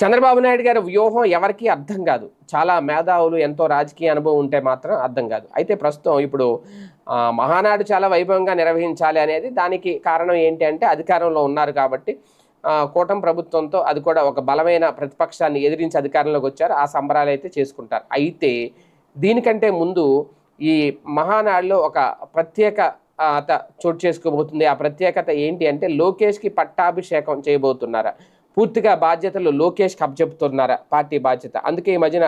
చంద్రబాబు నాయుడు గారి వ్యూహం ఎవరికీ అర్థం కాదు. చాలా మేధావులు ఎంతో రాజకీయ అనుభవం ఉంటే మాత్రం అర్థం కాదు. అయితే ప్రస్తుతం ఇప్పుడు మహానాడు చాలా వైభవంగా నిర్వహించాలి అనేది దానికి కారణం ఏంటి అంటే అధికారంలో ఉన్నారు కాబట్టి కూటమి ప్రభుత్వంతో అది కూడా ఒక బలమైన ప్రతిపక్షాన్ని ఎదిరించి అధికారంలోకి వచ్చారు. ఆ సంబరాలు అయితే చేసుకుంటారు. అయితే దీనికంటే ముందు ఈ మహానాడులో ఒక ప్రత్యేక చోటు చేసుకోబోతుంది. ఆ ప్రత్యేకత ఏంటి అంటే లోకేష్కి పట్టాభిషేకం చేయబోతున్నారు? పూర్తిగా బాధ్యతలు లోకేష్కి అప్పచెప్తున్నారా పార్టీ బాధ్యత. అందుకే ఈ మధ్యన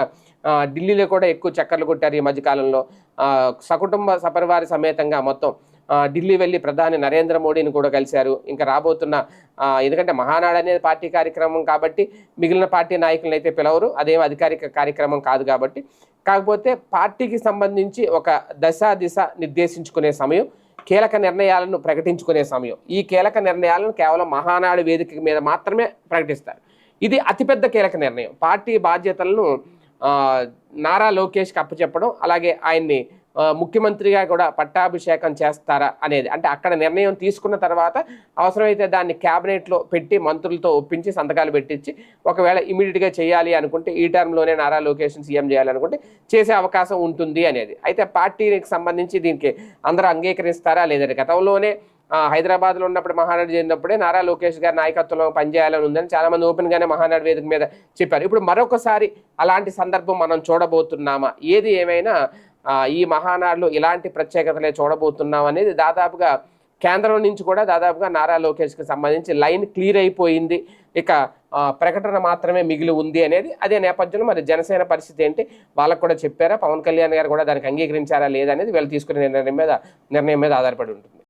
ఢిల్లీలో కూడా ఎక్కువ చక్కర్లు కొట్టారు ఈ మధ్యకాలంలో. సకుటుంబ సపరివారి సమేతంగా మొత్తం ఢిల్లీ వెళ్ళి ప్రధాని నరేంద్ర మోడీని కూడా కలిశారు. ఇంకా రాబోతున్న ఎందుకంటే మహానాడు అనేది పార్టీ కార్యక్రమం కాబట్టి మిగిలిన పార్టీ నాయకులను అయితే పిలవరు. అదేం అధికారిక కార్యక్రమం కాదు కాబట్టి. కాకపోతే పార్టీకి సంబంధించి ఒక దశ దిశ నిర్దేశించుకునే సమయం. కీలక నిర్ణయాలను ప్రకటించుకునే సమయం. ఈ కీలక నిర్ణయాలను కేవలం మహానాడు వేదిక మీద మాత్రమే ప్రకటిస్తారు. ఇది అతిపెద్ద కీలక నిర్ణయం. పార్టీ బాధ్యతలను నారా లోకేష్కి అప్పచెప్పడం అలాగే ఆయన్ని ముఖ్యమంత్రిగా కూడా పట్టాభిషేకం చేస్తారా అనేది. అంటే అక్కడ నిర్ణయం తీసుకున్న తర్వాత అవసరమైతే దాన్ని క్యాబినెట్లో పెట్టి మంత్రులతో ఒప్పించి సంతకాలు పెట్టించి ఒకవేళ ఇమీడియట్గా చేయాలి అనుకుంటే ఈ టర్మ్లోనే నారా లోకేష్ని సీఎం చేయాలనుకుంటే చేసే అవకాశం ఉంటుంది అనేది. అయితే పార్టీకి సంబంధించి దీనికి అందరూ అంగీకరిస్తారా లేదంటే గతంలోనే హైదరాబాద్లో ఉన్నప్పుడు మహానాడు చేరినప్పుడే నారా లోకేష్ గారి నాయకత్వంలో పనిచేయాలని ఉందని చాలామంది ఓపెన్గానే మహానాడు వేదిక మీద చెప్పారు. ఇప్పుడు మరొకసారి అలాంటి సందర్భం మనం చూడబోతున్నామా? ఏది ఏమైనా ఈ మహానాడులో ఇలాంటి ప్రత్యేకతలే చూడబోతున్నాం అనేది దాదాపుగా కేంద్రం నుంచి కూడా దాదాపుగా నారా లోకేష్కి సంబంధించి లైన్ క్లియర్ అయిపోయింది. ఇక ప్రకటన మాత్రమే మిగిలి ఉంది అనేది అదే నేపథ్యంలో మరి జనసేన పరిస్థితి ఏంటి? వాళ్ళకు కూడా చెప్పారా? పవన్ కళ్యాణ్ గారు కూడా దానికి అంగీకరించారా లేదనేది వీళ్ళు తీసుకునే నిర్ణయం మీద నిర్ణయం మీద ఆధారపడి ఉంటుంది.